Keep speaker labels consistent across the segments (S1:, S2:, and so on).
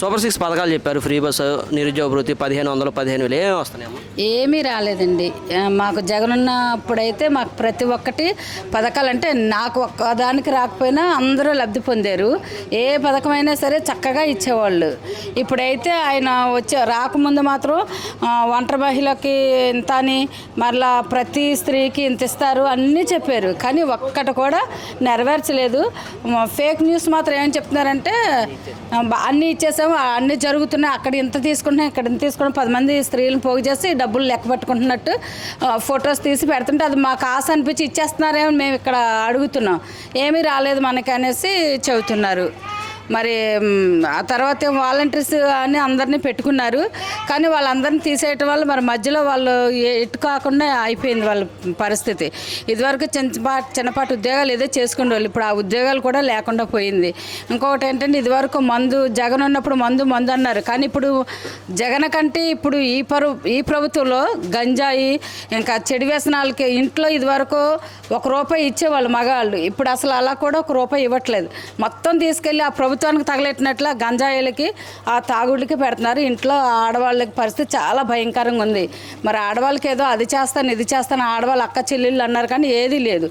S1: Super six పథకాలు చెప్పారు. Free bus నిరుద్యోగ వృత్తి పదిహేను వందలు పదిహేను వేలు ఏమి వస్తున్నాయమ్మా?
S2: ఏమీ రాలేదండి. మాకు జగన్ ఉన్నప్పుడైతే మాకు ప్రతి ఒక్కటి పథకాలు అంటే నాకు ఒక్కదానికి రాకపోయినా అందరూ లబ్ధి పొందారు. ఏ పథకమైనా సరే చక్కగా ఇచ్చేవాళ్ళు. ఇప్పుడైతే ఆయన వచ్చే రాకముందు మాత్రం ఒంటరి మహిళకి ఇంత అని మరలా ప్రతి స్త్రీకి ఇంత ఇస్తారు అన్నీ చెప్పారు. కానీ ఒక్కటి కూడా నెరవేర్చలేదు. ఫేక్ న్యూస్ మాత్రం ఏం చెప్తున్నారంటే అన్నీ ఇచ్చేసాం అన్నీ జరుగుతున్నాయి. అక్కడ ఇంత తీసుకుంటున్నాయి ఇక్కడ ఇంత తీసుకున్నాం పది మంది స్త్రీలను పోగు చేసి డబ్బులు లెక్క పెట్టుకుంటున్నట్టు ఫొటోస్ తీసి పెడుతుంటే అది మాకు ఆశ అనిపించి ఇచ్చేస్తున్నారేమో మేము ఇక్కడ అడుగుతున్నాం. ఏమీ రాలేదు మనకి అనేసి చెబుతున్నారు. మరి ఆ తర్వాత వాలంటీర్స్ అని అందరినీ పెట్టుకున్నారు. కానీ వాళ్ళందరినీ తీసేయటం వల్ల మరి మధ్యలో వాళ్ళు ఏ- ఎటు కాకుండా అయిపోయింది వాళ్ళ పరిస్థితి. ఇదివరకు చిన్నపాటి చిన్నపాటి ఉద్యోగాలు ఏదో చేసుకునేవాళ్ళు. ఇప్పుడు ఆ ఉద్యోగాలు కూడా లేకుండా పోయింది. ఇంకొకటి ఏంటంటే ఇదివరకు మందు జగన్ ఉన్నప్పుడు మందు మందు అన్నారు. కానీ ఇప్పుడు జగన్ కంటే ఇప్పుడు ఈ పరు ఈ ప్రభుత్వంలో గంజాయి ఇంకా చెడు వ్యసనాలకి ఇంట్లో ఇదివరకు ఒక రూపాయి ఇచ్చేవాళ్ళు మగవాళ్ళు ఇప్పుడు అసలు అలా కూడా ఒక రూపాయి ఇవ్వట్లేదు. మొత్తం తీసుకెళ్ళి ఆ ప్రభుత్వం ప్రభుత్వానికి తగలెట్టినట్లు గంజాయిలకి ఆ తాగుళ్ళకి పెడుతున్నారు. ఇంట్లో ఆడవాళ్ళకి పరిస్థితి చాలా భయంకరంగా ఉంది. మరి ఆడవాళ్ళకి ఏదో అది చేస్తాను ఇది చేస్తాను ఆడవాళ్ళు అక్క చెల్లెళ్ళు అన్నారు కానీ ఏదీ లేదు.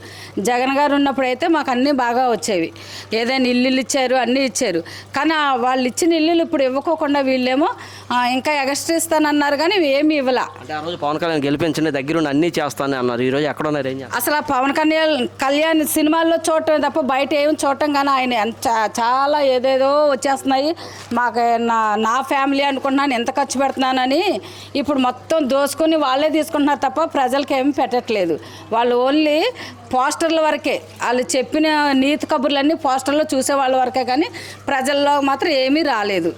S2: జగన్ గారు ఉన్నప్పుడు అయితే మాకు అన్నీ బాగా వచ్చేవి. ఏదైనా ఇల్లు ఇచ్చారు అన్నీ ఇచ్చారు. కానీ వాళ్ళు ఇచ్చిన ఇల్లులు ఇప్పుడు ఇవ్వకోకుండా వీళ్ళేమో ఇంకా ఎగస్ట్రా ఇస్తానన్నారు కానీ ఏమి ఇవ్వలా.
S1: అంటే ఆ రోజు పవన్ కళ్యాణ్ గెలిపించండి దగ్గరుండి అన్నీ చేస్తాను అన్నారు. ఈ రోజు ఎక్కడ ఉన్నారు ఏం
S2: అసలు ఆ పవన్ కళ్యాణ్ కళ్యాణ్ సినిమాల్లో చూడటం తప్ప బయట ఏం చూడటం కానీ ఆయన చాలా ఏదేదో వచ్చేస్తున్నాయి. మాకు నా నా ఫ్యామిలీ అనుకుంటున్నాను ఎంత ఖర్చు పెడుతున్నానని ఇప్పుడు మొత్తం దోసుకొని వాళ్ళే తీసుకుంటున్నారు తప్ప ప్రజలకి ఏమి పెట్టట్లేదు. వాళ్ళు ఓన్లీ పోస్టర్ల వరకే వాళ్ళు చెప్పిన నీతి కబుర్లన్నీ పోస్టర్లో చూసే వాళ్ళ వరకే కానీ ప్రజల్లో మాత్రం ఏమీ రాలేదు.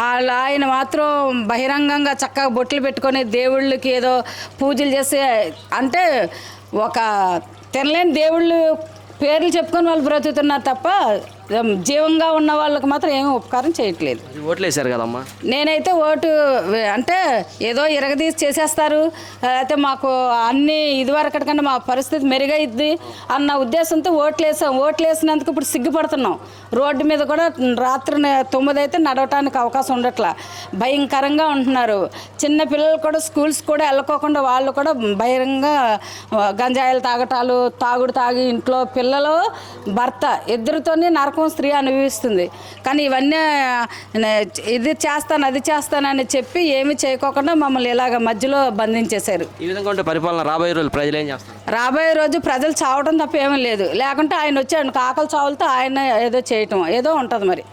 S2: వాళ్ళ ఆయన మాత్రం బహిరంగంగా చక్కగా బొట్లు పెట్టుకొని దేవుళ్ళకి ఏదో పూజలు చేసే అంటే ఒక తినలేని దేవుళ్ళు పేర్లు చెప్పుకొని వాళ్ళు బ్రతుకుతున్నారు తప్ప జీవంగా ఉన్న వాళ్ళకి మాత్రం ఏమీ ఉపకారం చేయట్లేదు.
S1: ఓట్లు వేశారు కదమ్మా?
S2: నేనైతే ఓటు అంటే ఏదో ఇరగదీసి చేసేస్తారు. అయితే మాకు అన్ని ఇదివరకటి కన్నా మా పరిస్థితి మెరుగైద్ది అన్న ఉద్దేశంతో ఓట్లు వేసాం ఓట్లు వేసినందుకు ఇప్పుడు సిగ్గుపడుతున్నాం. రోడ్డు మీద కూడా రాత్రి తొమ్మిది అయితే నడవటానికి అవకాశం ఉండట్లా. భయంకరంగా ఉంటున్నారు. చిన్న పిల్లలు కూడా స్కూల్స్ కూడా వెళ్ళకోకుండా వాళ్ళు కూడా ఆ, గంజాయిలు తాగటాలు తాగుడు తాగి ఇంట్లో పిల్లలు భర్త ఇద్దరితోనే నరకం స్త్రీ అనుభవిస్తుంది. కానీ ఇవన్నీ ఇది చేస్తాను అది చేస్తానని చెప్పి ఏమి చేయకోకుండా మమ్మల్ని ఇలాగ మధ్యలో బంధించేశారు.
S1: ఈ విధంగా ఉంటే పరిపాలన రాబోయే రోజులు ప్రజలు ఏం చేస్తారు?
S2: రాబోయే రోజు ప్రజలు చావడం తప్ప ఏమీ లేదు. లేకుంటే ఆయన వచ్చాడు ఆకలి చావులతో ఆయన ఏదో చేయటం ఏదో ఉంటుంది మరి.